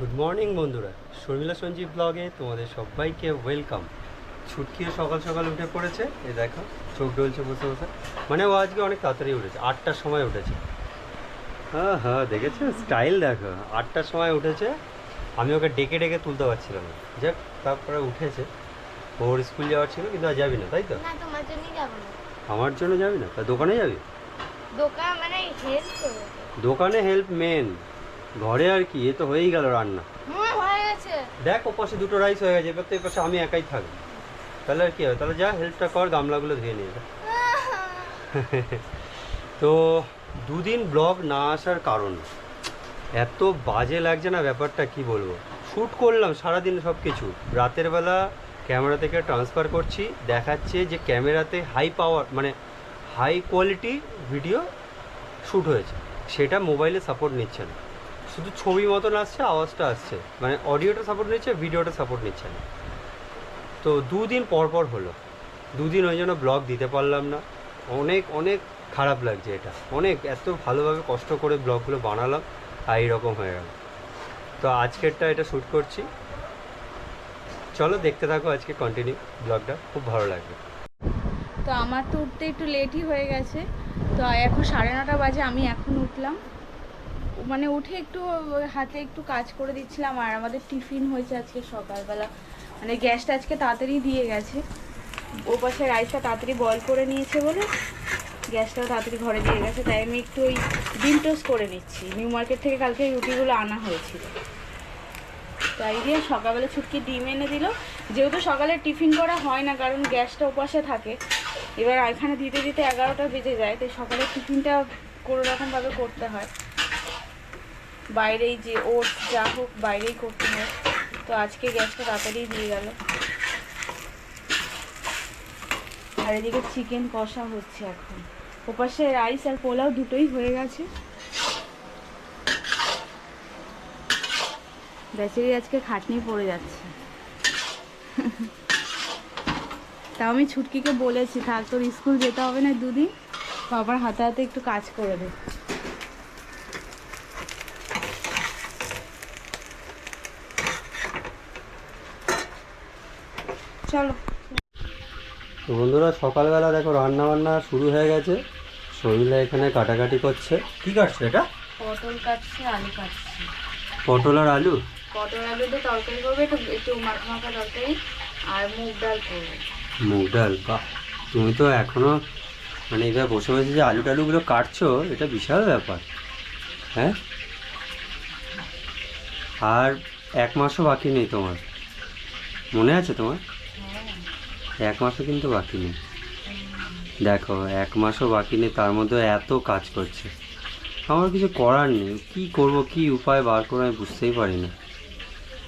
Good morning বন্ধুরা। শর্মিলা সঞ্জীব ব্লগে তোমাদের সবাইকে ওয়েলকাম ছুটকিও সকাল সকাল উঠে পড়েছে। এই দেখো চোখ ডলছে বসে বসে। মানে ও আজকে অনেক তাড়াতাড়ি উঠেছে। আটটার সময় উঠেছে। হ্যাঁ হ্যাঁ দেখেছ? স্টাইল দেখো। আটটার সময় উঠেছে। আমি ওকে ডেকে ডেকে তুলতে পারছিলাম না। যাক তারপরে উঠেছে। ওর স্কুল যাওয়ার ছিল কিন্তু আর যাবি না তাই তো? আমার জন্য যাবি না? তা দোকানে যাবি? দোকান মানে হেল্প দোকানে হেল্প মেন ঘরে আর কি এ তো হয়েই গেল রান্না। হুম দেখ ও পাশে দুটো রাইস হয়ে গেছে এবার তো পাশে আমি একাই থাকব। তাহলে আর কি হবে? তাহলে যা হেল্পটা কর গামলাগুলো ধুয়ে নিয়ে যা। তো দুদিন ব্লগ না আসার কারণ? এত বাজে লাগছে না ব্যাপারটা কি বলব? শ্যুট করলাম সারাদিন সব কিছু রাতের বেলা ক্যামেরা থেকে ট্রান্সফার করছি দেখাচ্ছে যে ক্যামেরাতে হাই পাওয়ার মানে হাই কোয়ালিটি ভিডিও শ্যুট হয়েছে। সেটা মোবাইলে সাপোর্ট নিচ্ছে না। শুধু ছবি মতন আসছে, আওয়াজটা আসছে। মানে অডিওটা সাপোর্ট নিচ্ছে, ভিডিওটা সাপোর্ট নিচ্ছে না। তো দুদিন পর পর হলো। দুদিন ওই জন্য ব্লগ দিতে পারলাম না। অনেক অনেক খারাপ লাগছে এটা। অনেক, এত ভালোভাবে কষ্ট করে ব্লগগুলো বানালাম, আর এইরকম হয়ে গেল। তো আজকেরটা এটা শ্যুট করছি। চলো দেখতে থাকো আজকে কন্টিনিউ ব্লগটা খুব ভালো লাগবে। তো আমার তো উঠতে একটু লেটই হয়ে গেছে। তো এখন সাড়ে নটা বাজে, আমি এখন উঠলাম। মানে উঠে একটু, হাতে একটু কাজ করে দিচ্ছিলাম, আর আমাদের টিফিন হয়েছে আজকে সকালবেলা। মানে গ্যাসটা আজকে তাড়াতাড়ি দিয়ে গেছে। ও পাশে রাইসটা তাড়াতাড়ি বয়ল করে নিয়েছে বলে গ্যাসটাও তাড়াতাড়ি ঘরে দিয়ে গেছে। তাই আমি একটু ওই ডিম টোস্ট করে নিচ্ছি। নিউ মার্কেট থেকে কালকে রুটিগুলো আনা হয়েছিল। তাই দিয়ে সকালবেলা ছুটকি ডিম এনে দিল। যেহেতু সকালে টিফিন করা হয় না, কারণ গ্যাসটা ওপাশে থাকে। এবার এখানে দিতে দিতে এগারোটা বেজে যায়, তাই সকালে টিফিনটা কোনো রকমভাবে করতে হয়। বাইরেই যে ওটস যা হোক বাইরেই করতে হয়। তো আজকে গ্যাসটা তাড়াতাড়ি দিয়ে গেল। আর এদিকে চিকেন কষা হচ্ছে এখন। ওপাশে রাইস আর পোলাও দুটোই হয়ে গেছে। বেচারি আজকে খাটনি পড়ে যাচ্ছে। তাও আমি ছুটকিকে বলেছি, থাক, তোর স্কুল যেতে হবে না দুদিন। বাবার হাতে হাতে একটু কাজ করে দে। চলো। তো বন্ধুরা সকালবেলা দেখো রান্না বান্না শুরু হয়ে গেছে। শরীরে এখানে কাটাকাটি করছে। কি কাটছে এটা? পটল কাটছি আলু কাটছি। পটল আর আলু? পটল আলু দিয়ে তরকারি করবে একটু একটু মাখা মাখা তরকারি আর মুগ ডাল করবে। মুগ ডাল বাহ! তুমি তো এখনও মানে এবার বসে বসে যে আলু টালুগুলো কাটছো এটা বিশাল ব্যাপার হ্যাঁ? আর এক মাসও বাকি নেই তোমার। মনে আছে তোমার? এক মাসও কিন্তু বাকি নেই। দেখো এক মাসও বাকি নেই তার মধ্যে এত কাজ করছে। আমার কিছু করার নেই কি করব কি উপায় বার করে আমি বুঝতেই পারি না।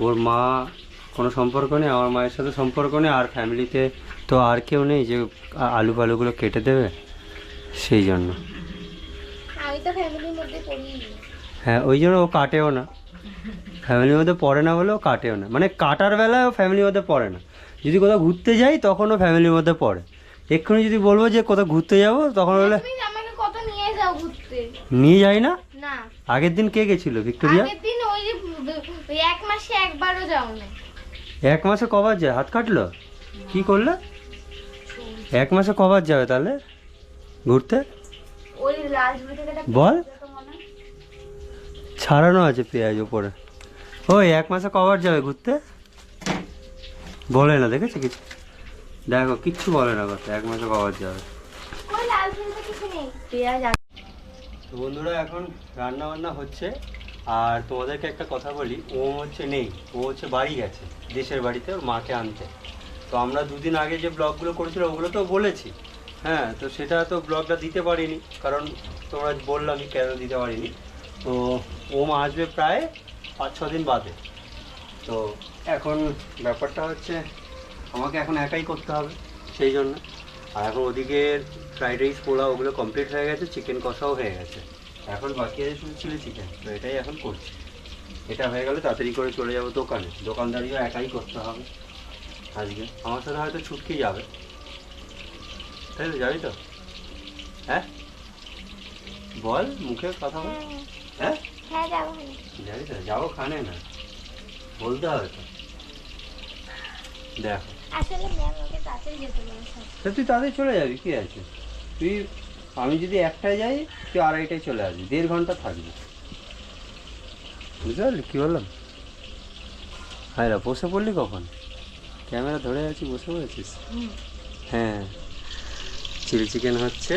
ওর মা কোনো সম্পর্ক নেই আমার মায়ের সাথে সম্পর্ক নেই আর ফ্যামিলিতে তো আর কেউ নেই যে আলু ফালুগুলো কেটে দেবে সেই জন্য। হ্যাঁ ওই জন্য ও কাটেও না। ফ্যামিলির মধ্যে পড়ে না বলে ও কাটেও না। মানে কাটার বেলায় ও ফ্যামিলির মধ্যে পড়ে না। যদি কোথাও ঘুরতে যাই তখন ও ফ্যামিলির মধ্যে পড়ে। এক্ষুনি যদি বলব যে কোথাও ঘুরতে যাব তখন বলে নিয়ে যাই না? আগের দিন কে গেছিল ভিক্টোরিয়া? এক মাসে একবারও যাও না এক মাসে কবার যায়? হাত কাটলো? কি করলে? এক মাসে কবার যাবে তাহলে ঘুরতে? বল। ছাড়ানো আছে পেঁয়াজ ওপরে। ওই এক মাসে কবার যাবে ঘুরতে? বলে না দেখেছি কিছু? দেখো কিচ্ছু বলে না কথা এক মাসে পাওয়া যাবে। ওই লাল ঝুড়িতে কিছু নেই। পেঁয়াজ আর- তো বন্ধুরা এখন রান্না বান্না হচ্ছে আর তোমাদেরকে একটা কথা বলি ও হচ্ছে নেই ও হচ্ছে বাড়ি গেছে দেশের বাড়িতে ওর মাকে আনতে। তো আমরা দুদিন আগে যে ব্লগগুলো করেছিলাম ওগুলো তো বলেছি। হ্যাঁ তো সেটা তো ব্লগটা দিতে পারিনি কারণ তোমরা বললামই কেন দিতে পারিনি। তো ও মা আসবে প্রায় পাঁচ ছ দিন বাদে। তো এখন ব্যাপারটা হচ্ছে আমাকে এখন একাই করতে হবে সেই জন্য। আর এখন ওদিকে ফ্রাইড রাইস পোলাও ওগুলো কমপ্লিট হয়ে গেছে চিকেন কষাও হয়ে গেছে। এখন বাকি আছে শুধু চিলি চিকেন তো এটাই এখন করছি। এটা হয়ে গেলে তাড়াতাড়ি করে চলে যাব দোকানে। দোকানদারিও একাই করতে হবে আজকে। আমার সাথে হয়তো ছুটকি যাবে। তাই তো যাবি তো? হ্যাঁ? বল মুখে কথা বল। হ্যাঁ? হ্যাঁ যাবি তো? যাব খানে না। বলতে হবে তো দেখো। আসলে ম্যাম ওকে তাড়াতাড়ি যেতে বলেছে। তা তুই তাদের চলে যাবি কি আছে? তুই আমি যদি একটায় যাই তুই আড়াইটায় চলে আসবি দেড় ঘণ্টা থাকবি। বুঝতে পারলি? কী বললাম? হ্যাঁ বসে পড়লি কখন? ক্যামেরা ধরে আছি বসে পড়েছিস? হ্যাঁ। চিলি চিকেন হচ্ছে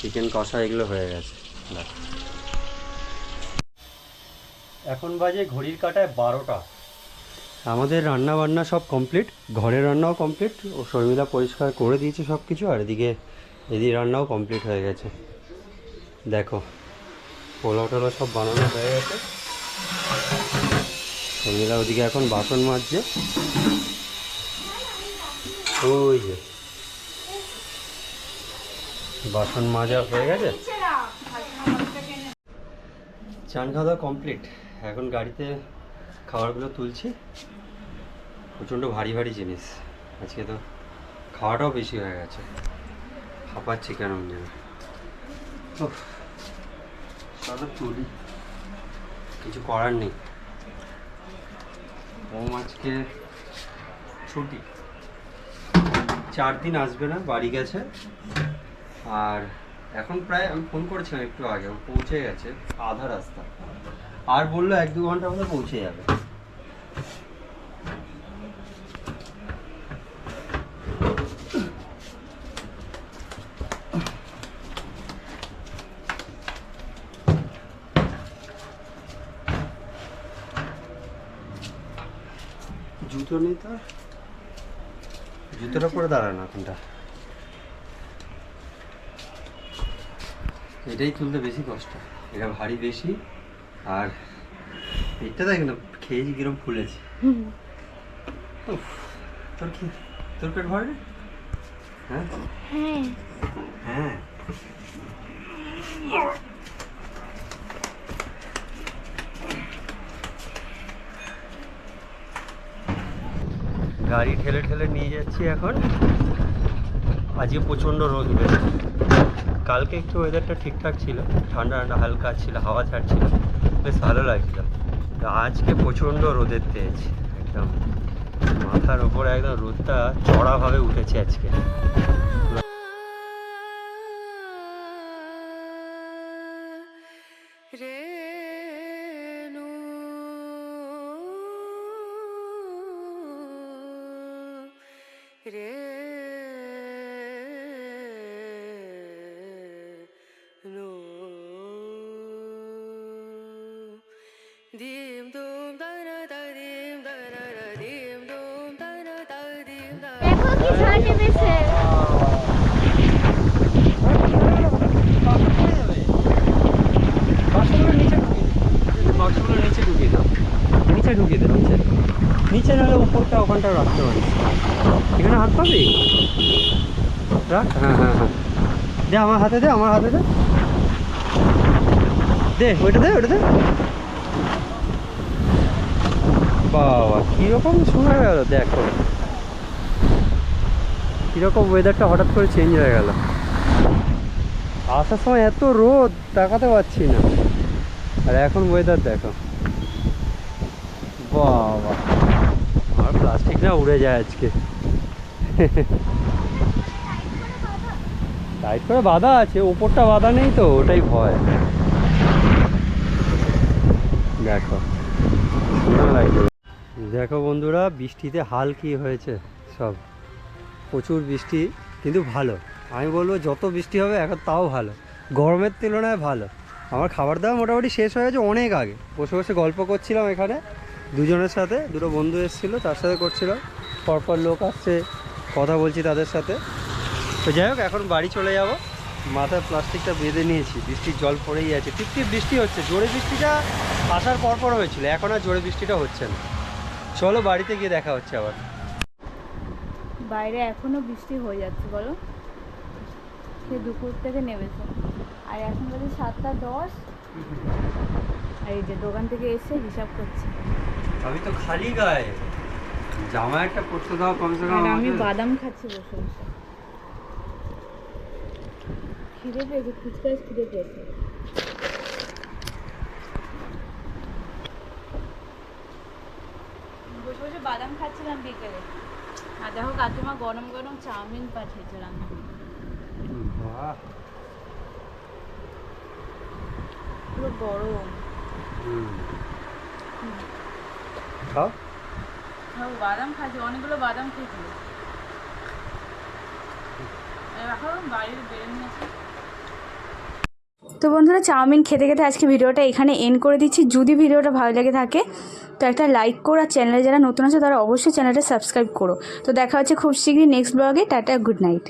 চিকেন কষা এগুলো হয়ে গেছে। দেখ। এখন বাজে ঘড়ির কাটায় বারোটা। আমাদের রান্না বান্না সব কমপ্লিট ঘরের রান্নাও কমপ্লিট ও শর্মিলা পরিষ্কার করে দিয়েছে সব কিছু আর এদিকে এদিকে রান্নাও কমপ্লিট হয়ে গেছে। দেখো পোলাও টোলাও সব বানানো হয়ে গেছে। শর্মিলা ওদিকে এখন বাসন মাজছে। ওই যে বাসন মাজা হয়ে গেছে। চান খাওয়া কমপ্লিট এখন গাড়িতে খাবারগুলো তুলছি। প্রচণ্ড ভারী ভারী জিনিস। আজকে তো খাওয়াটাও বেশি হয়ে গেছে। হাঁপাচ্ছি কেন উফ, চলো তুলি। কিছু করার নেই। ওম আজকে ছুটি। চার দিন আসবে না বাড়ি গেছে। আর এখন প্রায় আমি ফোন করেছিলাম একটু আগে পৌঁছে গেছে আধা রাস্তা। আর বলল এক দু ঘণ্টার মধ্যে পৌঁছে যাবে। জুতো নেই তো? জুতোটা পরে দাঁড়ায় না কোনটা এটাই তুলতে বেশি কষ্ট এটা ভারী বেশি। আর পেটটা দেখ না খেয়েছি কিরম ফুলেছে। উফ, তোর কি তোর পেট ভরে হ্যাঁ? হ্যাঁ। হ্যাঁ। গাড়ি ঠেলে ঠেলে নিয়ে যাচ্ছি এখন। আজকে প্রচণ্ড রোদ উঠেছে কালকে একটু ওয়েদারটা ঠিকঠাক ছিল। ঠান্ডা ঠান্ডা হালকা ছিল হাওয়া ছাড়ছিল। বেশ ভালো লাগছিল তো আজকে প্রচণ্ড রোদের তেজ, একদম মাথার ওপরে একদম রোদটা চড়াভাবে উঠেছে আজকে। দিম দুম দানা দা দিম দানা দা দিম দুম দানা দা দিম দা দেখো কি ঝাঁকে দিছে বাক্সগুলো নিচে ঢুকিয়ে দে। নিচে ঢুকিয়ে দাও নিচে দে নিচে নাহলে উপরটা ওখানটা রাখতে পারিস এখানে হাত পাবি রাখ হ্যাঁ হ্যাঁ হ্যাঁ। দে আমার হাতে দে আমার হাতে দে। দে ওইটা দে ওইটা দে। বাবা, কীরকম শোনা গেল? দেখো। কীরকম ওয়েদারটা হঠাৎ করে চেঞ্জ হয়ে গেল। আসার সময় এত রোদ, তাকাতে পারছি না। আর এখন ওয়েদার দেখো। বাবা আমার প্লাস্টিক না উড়ে যায় আজকে। টাইট করে বাঁধা আছে ওপরটা বাঁধা নেই তো, ওটাই ভয়। দেখো। দেখো বন্ধুরা, বৃষ্টিতে হাল কি হয়েছে? সব। প্রচুর বৃষ্টি, কিন্তু ভালো। আমি বলব যত বৃষ্টি হবে, এখন তাও ভালো। গরমের তুলনায় ভালো। আমার খাবার দাবার মোটামুটি শেষ হয়ে গেছে অনেক আগে। বসে বসে গল্প করছিলাম এখানে, দুজনের সাথে। দুটো বন্ধু এসেছিল, তার সাথে করছিলাম। পরপর লোক আসছে, কথা বলছি তাদের সাথে। তো যাই হোক, এখন বাড়ি চলে যাব। মাথায় প্লাস্টিকটা বেঁধে নিয়েছি। বৃষ্টির জল পড়েই আছে। টিপ টিপ বৃষ্টি হচ্ছে। জোরে বৃষ্টিটা আসার পরপর হয়েছিল। এখন আর জোরে বৃষ্টিটা হচ্ছে না। চলো বাড়িতে গিয়ে দেখা হচ্ছে আবার। বাইরে এখনও বৃষ্টি হয়ে যাচ্ছে বলো। সে দুপুর থেকে নেমেছে। আর এখন বাজে সাতটা দশ। আর এই যে দোকান থেকে এসে হিসাব করছে। আমি তো খালি গায়ে। জামা একটা পরতে দাও কমসে কম আমি বাদাম খাচ্ছি বসে বসে। খিদে পেয়েছে ফুচকা খিদে পেয়েছে। বাদাম খাচ্ছিলাম বিকেলে। আর দেখো কাকিমা গরম গরম চাউমিন পাঠিয়েছে রান্না পুরো গরম। খাও। হ্যাঁ বাদাম খাচ্ছি অনেকগুলো বাদাম খেয়েছিল এখন বাড়ির বেড়ে নিয়েছে তো বন্ধুরা, চাউমিন খেতে খেতে আজকে ভিডিওটা এখানে এন্ড করে দিচ্ছি। যদি ভিডিওটা ভালো লেগে থাকে, তো একটা লাইক করো আর চ্যানেলে যারা নতুন আছে, তারা অবশ্যই চ্যানেলটা সাবস্ক্রাইব করো। তো দেখা হচ্ছে খুব শীঘ্রই নেক্সট ব্লগে টাটা গুড নাইট